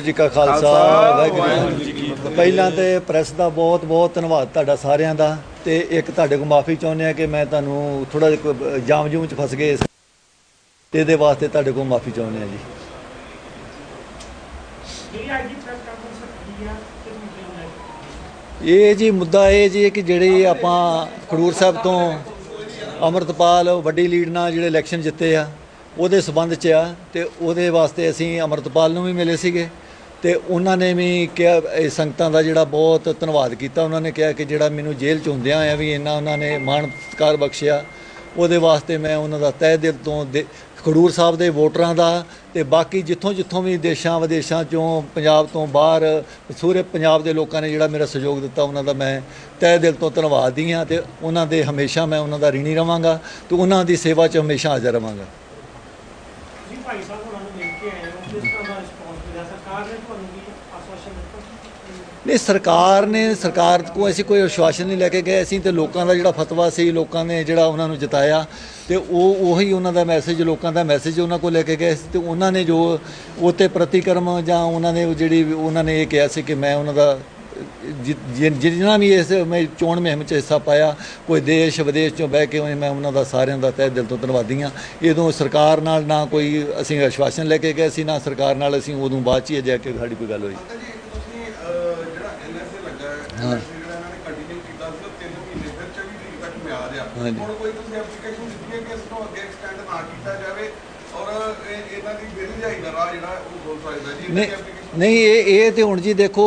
ਜੀ ਕਾ ਖਾਲਸਾ ਵਾਹਿਗੁਰੂ ਜੀ ਕੀ ਫਤਿਹ। ਪਹਿਲਾਂ ਤੇ ਪ੍ਰੈਸ ਦਾ ਬਹੁਤ ਬਹੁਤ ਧੰਨਵਾਦ ਤੁਹਾਡਾ ਸਾਰਿਆਂ ਦਾ ਤੇ ਇੱਕ ਤੁਹਾਡੇ ਕੋਲ ਮਾਫੀ ਚਾਹੁੰਦੇ ਆ ਕਿ ਮੈਂ ਤੁਹਾਨੂੰ ਥੋੜਾ ਜਿਹਾ ਜਾਮ ਜੂਮ ਚ ਫਸ ਗਏ ਤੇ ਇਹਦੇ ਵਾਸਤੇ ਤੁਹਾਡੇ ਕੋਲ ਮਾਫੀ ਚਾਹੁੰਦੇ ਆ ਜੀ ਇਹ ਜੀ ਮੁੱਦਾ ਇਹ ਜੀ ਕਿ ਜਿਹੜੇ ਆਪਾਂ ਖਡੂਰ ਸਾਹਿਬ ਤੋਂ ਅਮਰਤਪਾਲ ਵੱਡੀ ਲੀਡ ਨਾਲ ਜਿਹੜੇ ਇਲੈਕਸ਼ਨ ਜਿੱਤੇ ਆ ਉਹਦੇ ਸਬੰਧ 'ਚ ਆ ਤੇ ਉਹਦੇ ਵਾਸਤੇ ਅਸੀਂ ਅਮਰਤਪਾਲ ਨੂੰ ਵੀ ਮਿਲੇ ਸੀਗੇ। ਤੇ ਉਹਨਾਂ ਨੇ ਵੀ ਕਿਹਾ, ਇਹ ਸੰਗਤਾਂ ਦਾ ਜਿਹੜਾ ਬਹੁਤ ਧੰਨਵਾਦ ਕੀਤਾ। ਉਹਨਾਂ ਨੇ ਕਿਹਾ ਕਿ ਜਿਹੜਾ ਮੈਨੂੰ ਜੇਲ੍ਹ 'ਚ ਹੁੰਦਿਆਂ ਆ ਵੀ ਇੰਨਾ ਉਹਨਾਂ ਨੇ ਮਾਣ ਸਤਿਕਾਰ ਬਖਸ਼ਿਆ, ਉਹਦੇ ਵਾਸਤੇ ਮੈਂ ਉਹਨਾਂ ਦਾ ਤਹਿ ਦਿਲ ਤੋਂ ਦੇ- ਖਡੂਰ ਸਾਹਿਬ ਦੇ ਵੋਟਰਾਂ ਦਾ ਤੇ ਬਾਕੀ ਜਿੱਥੋਂ ਜਿੱਥੋਂ ਵੀ ਦੇਸ਼ਾਂ ਵਿਦੇਸ਼ਾਂ ਚੋਂ ਪੰਜਾਬ ਤੋਂ ਬਾਹਰ, ਸੂਰੇ ਪੰਜਾਬ ਦੇ ਲੋਕਾਂ ਨੇ ਜਿਹੜਾ ਮੇਰਾ ਸਹਿਯੋਗ ਦਿੱਤਾ, ਉਹਨਾਂ ਦਾ ਮੈਂ ਤਹਿ ਦਿਲ ਤੋਂ ਧੰਨਵਾਦੀ ਹਾਂ ਤੇ ਉਹਨਾਂ ਦੇ ਹਮੇਸ਼ਾ ਮੈਂ ਉਹਨਾਂ ਦਾ ঋਣੀ ਰਵਾਂਗਾ ਤੇ ਉਹਨਾਂ ਦੀ ਸੇਵਾ 'ਚ ਹਮੇਸ਼ਾ ਹਾਜ਼ਰ ਰਵਾਂਗਾ। ਤੁਸੀਂ ਭਾਈ ਸਾਹਿਬ ਹੋਣਾ ਨੂੰ ਮਿਲ ਕੇ ਆਏ ਹੋ, ਕਿਸ ਤਰ੍ਹਾਂ ਦਾ ਰਿਸਪੌਂਸ ਮਿਲਿਆ? ਸਰਕਾਰ ਨੇ ਤੁਹਾਨੂੰ ਵੀ ਆਸ਼ਵਾਸਨ ਦਿੱਤਾ? ਨਹੀਂ, ਸਰਕਾਰ ਨੇ, ਸਰਕਾਰ ਕੋਲ ਅਸੀਂ ਕੋਈ ਆਸ਼ਵਾਸਨ ਨਹੀਂ ਲੈ ਕੇ ਗਏ। ਅਸੀਂ ਤੇ ਲੋਕਾਂ ਦਾ ਜਿਹੜਾ ਫਤਵਾ ਸੀ, ਲੋਕਾਂ ਨੇ ਜਿਹੜਾ ਉਹਨਾਂ ਨੂੰ ਜਿਤਾਇਆ ਤੇ ਉਹ ਉਹੀ ਉਹਨਾਂ ਦਾ ਮੈਸੇਜ ਲੋਕਾਂ ਦਾ ਮੈਸੇਜ ਉਹਨਾਂ ਕੋਲ ਲੈ ਕੇ ਗਏ। ਸੀ ਤੇ ਉਹਨਾਂ ਨੇ ਜੋ ਉਹ ਤੇ ਪ੍ਰਤੀਕਰਮ ਜਾਂ ਉਹਨਾਂ ਨੇ ਜਿਹੜੀ ਉਹਨਾਂ ਨੇ ਇਹ ਕਿਹਾ ਸੀ ਕਿ ਮੈਂ ਉਹਨਾਂ ਦਾ ਜਿੰਨਾ ਵੀ ਇਸ ਮੈਂ ਚੋਣ ਮੁਹਿੰਮ 'ਚ ਹਿੱਸਾ ਪਾਇਆ ਕੋਈ ਦੇਸ਼ ਵਿਦੇਸ਼ ਚੋਂ ਬਹਿ ਕੇ ਮੈਂ ਉਹਨਾਂ ਦਾ ਸਾਰਿਆਂ ਦਾ ਤਹਿ ਦਿਲ ਤੋਂ ਧੰਨਵਾਦੀ ਹਾਂ। ਇਹਦੋਂ ਸਰਕਾਰ ਨਾਲ ਨਾ ਕੋਈ ਅਸੀਂ ਆਸ਼ਵਾਸਨ ਲੈ ਕੇ ਗਏ ਸੀ ਨਾ ਸਰਕਾਰ ਨਾਲ ਅਸੀਂ ਉਦੋਂ ਬਾਅਦ 'ਚ ਹੀ ਜਾ ਕੇ ਸਾਡੀ ਕੋਈ ਗੱਲ ਹੋਈ। ਹੈ NSA ਜਿਹੜਾ ਇਹਨਾਂ ਨੇ ਕੰਟੀਨਿਊ ਕੀਤਾ ਸੀ ਉਹ 3 ਮਹੀਨੇ ਫਿਰ 24 ਤਰੀਕ ਤੱਕ ਮਿਆਦ ਆ ਹਾਂਜੀ। ਹੁਣ ਕੋਈ ਤੁਸੀਂ ਐਪਲੀਕੇਸ਼ਨ ਦਿੱਤੀ ਹੈ ਕਿ ਇਸ ਨੂੰ ਅੱਗੇ ਐਕਸਟੈਂਡ ਨਾ ਕੀਤਾ ਜਾਵੇ? ਔਰ ਇਹ- ਇਹਨਾਂ ਦੀ ਬੇਰੁਜ਼ਗਾਰੀ ਦਾ ਰਾਹ ਜਿਹੜਾ ਉਹ ਖੁੱਲ ਸਕਦਾ ਜੀ ਨਹੀਂ ਇਹਦੀ application- ਨਹੀਂ ਇਹ ਇਹ ਤੇ ਹੁਣ ਜੀ ਦੇਖੋ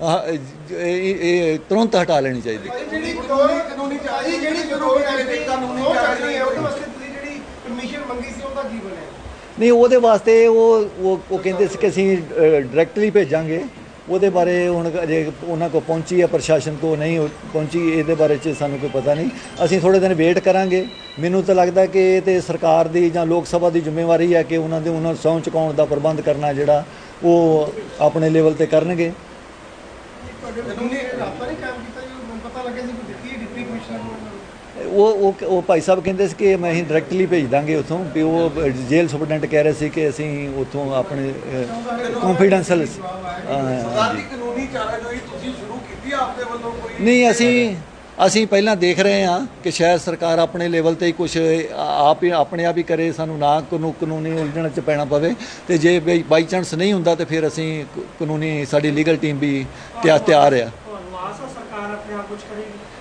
ਇਹ ਇਹ ਤੁਰੰਤ ਹਟਾ ਲੈਣੀ ਚਾਹੀਦੀ। ਜਿਹੜੀ ਕਾਨੂੰਨੀ ਕਾਨੂੰਨੀ ਚਾਹੀਦੀ ਜਿਹੜੀ ਕਾਨੂੰਨੀ ਚਾਹੀਦੀ ਕਾਨੂੰਨੀ ਚਾਹੀਦੀ ਹੈ ਉਹਦੇ ਵਾਸਤੇ ਤੁਸੀਂ ਜਿਹੜੀ ਪਰਮਿਸ਼ਨ ਮੰਗੀ ਸੀ ਉਹਦਾ ਕੀ ਬਣਿਆ? ਨਹੀਂ ਉਹਦੇ ਵਾਸਤੇ ਉਹ ਉਹ ਉਹ ਕਹਿੰਦੇ ਸੀ ਕਿ ਅਸੀਂ ਡਾਇਰੈਕਟਲੀ ਭੇਜਾਂਗੇ। ਉਹਦੇ ਬਾਰੇ ਹੁਣ ਅਜੇ ਉਹਨਾਂ ਕੋ ਪਹੁੰਚੀ ਹੈ ਪ੍ਰਸ਼ਾਸਨ ਕੋ ਨਹੀਂ ਪਹੁੰਚੀ ਇਹਦੇ ਬਾਰੇ ਚ ਸਾਨੂੰ ਕੋਈ ਪਤਾ ਨਹੀਂ। ਅਸੀਂ ਥੋੜੇ ਦਿਨ ਵੇਟ ਕਰਾਂਗੇ। ਮੈਨੂੰ ਤਾਂ ਲੱਗਦਾ ਕਿ ਇਹ ਤੇ ਸਰਕਾਰ ਦੀ ਜਾਂ ਲੋਕ ਸਭਾ ਦੀ ਜ਼ਿੰਮੇਵਾਰੀ ਹੈ ਕਿ ਉਹਨਾਂ ਦੇ ਉਹਨਾਂ ਨੂੰ ਸਹੁੰ ਚੁਕਾਉਣ ਦਾ ਪ੍ਰਬੰਧ ਕਰਨਾ ਜਿਹੜਾ ਉਹ ਆਪਣੇ ਲੈਵਲ ਤੇ ਕਰਨਗੇ। ਉਹ ਉਹ ਉਹ ਭਾਈ ਸਾਹਿਬ ਕਹਿੰਦੇ ਸੀ ਕਿ ਮੈਂ ਅਸੀਂ ਡਾਇਰੈਕਟਲੀ ਭੇਜ ਦਾਂਗੇ ਉਥੋਂ ਵੀ ਉਹ ਜੇਲ੍ਹ ਸੁਪਰਡੈਂਟ ਕਹਿ ਰਹੇ ਸੀ ਕਿ ਅਸੀਂ ਉਥੋਂ ਆਪਣੇ ਕੰਫੀਡੈਂਸ਼ੀਅਲ ਸਰਕਾਰ ਦੀ ਕਾਨੂੰਨੀ ਚਾਰਾਜੋਈ ਤੁਸੀਂ ਸ਼ੁਰੂ ਕੀਤੀ ਆ ਆਪਦੇ ਵੱਲੋਂ ਕੋਈ? ਨਹੀਂ ਅਸੀਂ ਅਸੀਂ ਪਹਿਲਾਂ ਦੇਖ ਰਹੇ ਹਾਂ ਕਿ ਸ਼ਾਇਦ ਸਰਕਾਰ ਆਪਣੇ ਲੈਵਲ ਤੇ ਹੀ ਕੁਝ ਆਪ ਹੀ ਆਪਣੇ ਆਪ ਹੀ ਕਰੇ ਸਾਨੂੰ ਨਾ ਕਾਨੂੰ ਕਾਨੂੰਨੀ ਉਲਝਣ ਚ ਪੈਣਾ ਪਵੇ ਤੇ ਜੇ ਬਾਈ ਚਾਂਸ ਨਹੀਂ ਹੁੰਦਾ ਤੇ ਫਿਰ ਅਸੀਂ ਕਾਨੂੰਨੀ ਸਾਡੀ ਲੀਗਲ ਟੀਮ ਵੀ ਤਿਆ- ਤਿਆਰ ਆ।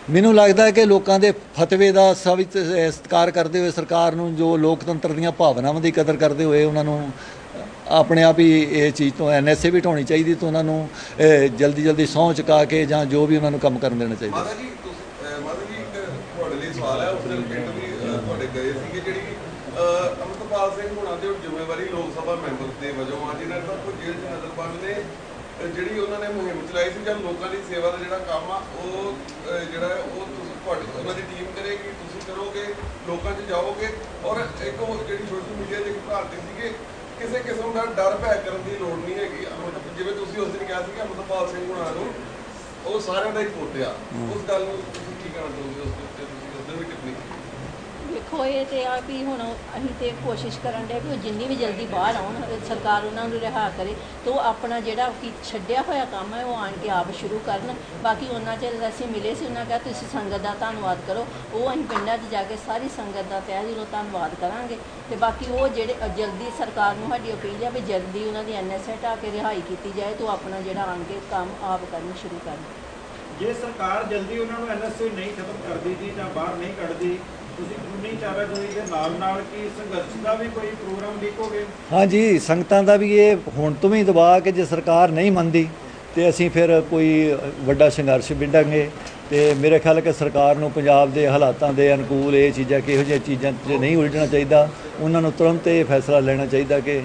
ਮੈਨੂੰ ਲੱਗਦਾ ਕਿ ਲੋਕਾਂ ਦੇ ਫਤਵੇ ਦਾ ਸਵਿਤ ਸਤਿਕਾਰ ਕਰਦੇ ਹੋਏ ਸਰਕਾਰ ਨੂੰ ਜੋ ਲੋਕਤੰਤਰ ਦੀਆਂ ਭਾਵਨਾਵਾਂ ਦੀ ਕਦਰ ਕਰਦੇ ਹੋਏ ਉਹਨਾਂ ਨੂੰ ਆਪਣੇ ਆਪ ਹੀ ਇਹ ਚੀਜ਼ ਤੋਂ ਐਨਐਸਏ ਵੀ ਢਾਉਣੀ ਚਾਹੀਦੀ ਤੇ ਉਹਨਾਂ ਨੂੰ ਜਲਦੀ ਜਲਦੀ ਸਹੁੰ ਚੁਕਾ ਕੇ ਜਾਂ ਜੋ ਵੀ ਉਹਨਾਂ ਨੂੰ ਕੰਮ ਕਰਨ ਦੇਣਾ ਚਾਹੀਦਾ। ਮਾਤਾ ਜੀ ਮਾਤਾ ਜੀ ਤੁਹਾਡੇ ਲਈ ਸਵਾਲ ਹੈ ਉਸ ਦੇ ਰਿਲੇਟਡ ਵੀ ਤੁਹਾਡੇ ਗਏ ਸੀਗੇ ਜਿਹੜੀ ਅਹ, ਸਿੰਘ ਹੁਣਾਂ ਦੀ ਜ਼ਿੰਮੇਵਾਰੀ ਲੋਕ ਸਭਾ ਮੈਂਬਰ ਦੇ ਵਜੋਂ ਆ ਜਿਨ੍ਹਾਂ ਦਾ ਕੋਈ ਜੇਲ੍ਹ 'ਚ ਨਜ਼ਰਬੰਦ ਨੇ ਜਿਹੜੀ ਉਹਨਾਂ ਨੇ ਮੁਹਿੰਮ ਚਲਾਈ ਸੀ ਜਾਂ ਲੋਕਾਂ ਦੀ ਸੇਵਾ ਦਾ ਜਿਹੜਾ ਕੰਮ ਆ ਉਹ ਜਿਹੜਾ ਉਹ ਤੁਸੀਂ ਤੁਹਾਡੀ ਉਹਨਾਂ ਦੀ ਟੀਮ ਕਰੇਗੀ ਤੁਸੀਂ ਕਰੋਗੇ ਲੋਕਾਂ 'ਚ ਜਾਓਗੇ। ਔਰ ਇੱਕ ਉਹ ਜਿਹੜੀ ਸੋਸ਼ਲ ਮੀਡੀਆ ਤੇ ਇੱਕ ਭਾਰਤੀ ਸੀਗੇ ਕਿਸੇ ਕਿਸਮ ਦਾ ਡਰ ਭੈ ਕਰਨ ਦੀ ਲੋੜ ਨਹੀਂ ਹੈਗੀ। ਮਤਲਬ ਜਿਵੇਂ ਤੁਸੀਂ ਉਸ ਦਿਨ ਕਿਹਾ ਸੀ ਕਿ ਅੰਮ੍ਰਿਤਪਾਲ ਸਿੰਘ ਹੁਣਾਂ ਨੂੰ ਉਹ ਸਾਰਿਆਂ ਦਾ ਹੀ ਪੁੱਤ ਆ ਉਸ ਗੱਲ ਨੂੰ ਤੁਸੀਂ ਕੀ ਕਹਿਣਾ ਚਾਹੋਗੇ? ਉਸ ਦੇ ਉੱਤੇ ਤੁਸੀਂ ਉਸ ਦਿਨ ਵੀ ਟਿੱਪਣੀ ਕੀਤੀ ਵੇਖੋ ਇਹ ਤੇ ਆ ਵੀ ਹੁਣ ਅਸੀਂ ਤੇ ਕੋਸ਼ਿਸ਼ ਕਰਨ ਦੇ ਵੀ ਉਹ ਜਿੰਨੀ ਵੀ ਜਲਦੀ ਬਾਹਰ ਆਉਣ, ਸਰਕਾਰ ਉਹਨਾਂ ਨੂੰ ਰਿਹਾ ਕਰੇ ਤੇ ਉਹ ਆਪਣਾ ਜਿਹੜਾ ਕਿ ਛੱਡਿਆ ਹੋਇਆ ਕੰਮ ਹੈ, ਉਹ ਆਣ ਕੇ ਆਪ ਸ਼ੁਰੂ ਕਰਨ। ਬਾਕੀ ਉਹਨਾਂ 'ਚ ਅਸੀਂ ਮਿਲੇ ਸੀ, ਉਹਨਾਂ ਕਿਹਾ ਤੁਸੀਂ ਸੰਗਤ ਦਾ ਧੰਨਵਾਦ ਕਰੋ। ਉਹ ਅਸੀਂ ਪਿੰਡਾਂ 'ਚ ਜਾ ਕੇ ਸਾਰੀ ਸੰਗਤ ਦਾ ਤਹਿ ਦਿਲੋਂ ਧੰਨਵਾਦ ਕਰਾਂਗੇ। ਤੇ ਬਾਕੀ ਉਹ ਜਿਹੜੇ ਜਲਦੀ ਸਰਕਾਰ ਨੂੰ ਸਾਡੀ ਅਪੀਲ ਹੈ ਵੀ ਜਲਦੀ ਉਹਨਾਂ ਦੀ ਐਨਐਸਏ ਹਟਾ ਕੇ ਰਿਹਾਈ ਕੀਤੀ ਜਾਏ ਤੇ ਆਪਣਾ ਜਿਹੜਾ ਆਣ ਕੇ ਕੰਮ ਆਪ ਕਰਨ, ਸ਼ੁਰੂ ਕਰਨ। ਜੇ ਸਰਕਾਰ ਜਲਦੀ ਉਹਨਾਂ ਨੂੰ ਐਨਐਸਏ ਨਹੀਂ ਖਤਮ ਕਰਦੀ ਜੀ ਜਾਂ ਬਾਹਰ ਨਹੀਂ ਕੱਢਦੀ ਤੁਸੀਂ ਕਾਨੂੰਨੀ ਚਾਰਾਜੋਈ ਦੇ ਨਾਲ ਨਾਲ ਕੀ ਸੰਘਰਸ਼ ਦਾ ਵੀ ਕੋਈ ਪ੍ਰੋਗਰਾਮ ਲਿਖੋਗੇ ਹਾਂਜੀ ਸੰਗਤਾਂ ਦਾ ਵੀ ਇਹ ਹੁਣ ਤੋਂ ਵੀ ਦਬਾਅ ਕਿ ਜੇ ਸਰਕਾਰ ਨਹੀਂ ਮੰਨਦੀ ਤੇ ਅਸੀਂ ਫਿਰ ਕੋਈ ਵੱਡਾ ਸੰਘਰਸ਼ ਵਿੱਢਾਂਗੇ। ਤੇ ਮੇਰੇ ਖਿਆਲ ਕਿ ਸਰਕਾਰ ਨੂੰ ਪੰਜਾਬ ਦੇ ਹਾਲਾਤਾਂ ਦੇ ਅਨੁਕੂਲ ਇਹ ਚੀਜ਼ਾਂ ਕਿਹੋ ਜਿਹੀਆਂ ਚੀਜ਼ਾਂ 'ਚ ਨਹੀਂ ਉਲਝਣਾ ਚਾਹੀਦਾ ਉਹਨਾਂ ਨੂੰ ਤੁਰੰਤ ਇਹ ਫੈਸਲਾ ਲੈਣਾ ਚਾਹੀਦਾ ਕਿ